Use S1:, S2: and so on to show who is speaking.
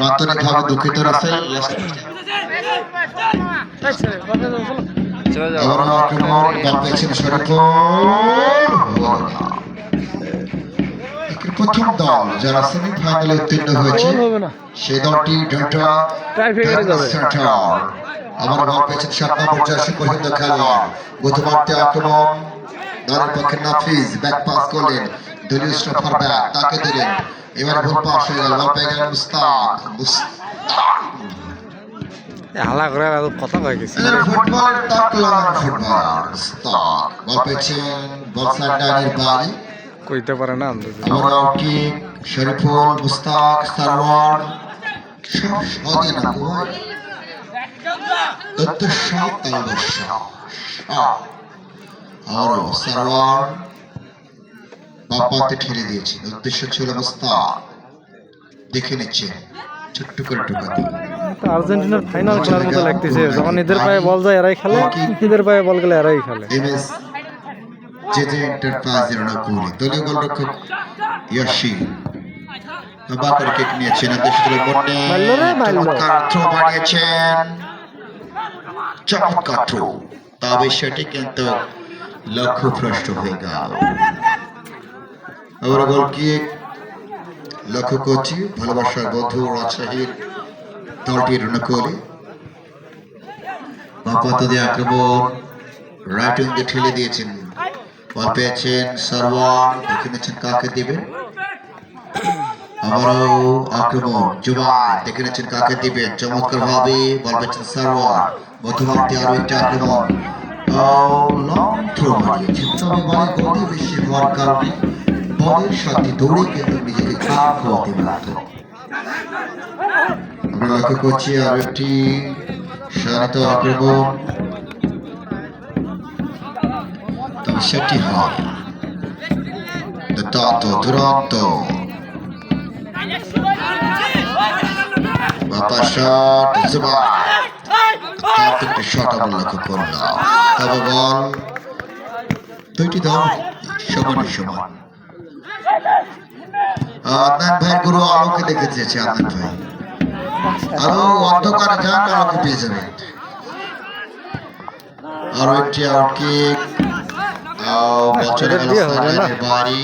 S1: নান্দনিকভাবে দুঃখিত রাসেল প্রথম দল যারা সেমিফাইনালে উত্তীর্ণ হয়েছে সেই দলটি ঢাকা। সেন্টার আবার পেয়েছেন সাত নম্বর জার্সি পর্যন্ত খেলোয়াড়। গতবারতে আক্রমণ দলের পক্ষে নাফিজ ব্যাক পাস করলেন দলীয় স্টফার ব্যাক তাকে দিলেন। এবার ভুল পাস হয়ে গেল মুস্তাক
S2: হালা করে কথা গেছি
S1: লাগানো ফুটবল মুস্তাক বল পেয়েছেন বল বাইরে
S2: কইতে পারে না
S1: কি শরীফুল মুস্তাক সারওয়ার সব না তালদর্শ আর সারওয়ার। বাপাতে ঠেলে দিয়েছে। উদ্দেশ্য ছিল মুস্তাক দেখে নিচ্ছে। ছোট্ট করে টোকা দিয়ে।
S3: আর্জেন্টিনার ফাইনাল খেলার মতো লাগতেছে। যখন এদের পায়ে বল যায় এরাই খেলে। এদের পায়ে বল গেলে এরাই খেলে।
S1: এমএস জেজে এন্টারপ্রাইজের অনুকূলে দলীয় গোলরক্ষক ইয়াসি বাবার কেক নিয়েছেন। বন্যে। চমৎকার থ্রো বানিয়েছেন। চমৎকার থ্রো তবে সেটি কিন্তু লক্ষ্য ভ্রষ্ট হয়ে গেল। গোল কি লক্ষ্য করছি, ভালোবাসার বন্ধু রাজশাহীর দলটির অনুকূলে। বাপাত আক্রমণ ঠেলে দিয়েছেন। পেয়েছেন দেখে কাকে দিবেন। আবারও আক্রমণ দেখে কাকে দিবেন। চমৎকার ভাবে বল পেয়েছেন সারওয়ার। মধ্যমার্থে আরও আক্রমণ। লং থ্রো মারিয়েছেন। তবে গতি বেশি হওয়ার কারণে বলের সাথে দৌড়ে কিন্তু নিজেকে খাপ খাওয়াতে ব্যর্থ আমরা লক্ষ্য করছি আরও একটি শান্ত আক্রমণ। সেটি হয় দুর্দান্ত দুরন্ত। বাপা শট জুবান তার একটি শট আমরা লক্ষ্য করলাম। তবে বল, দুইটি দল সমান সমান আদনান ভাই গুরু আলোকে দেখে চেয়েছে আদনান ভাই। আরও অন্ধকার যান আলোকে পেয়ে যাবেন আরও একটি আউট কিক বছরের। বাড়ি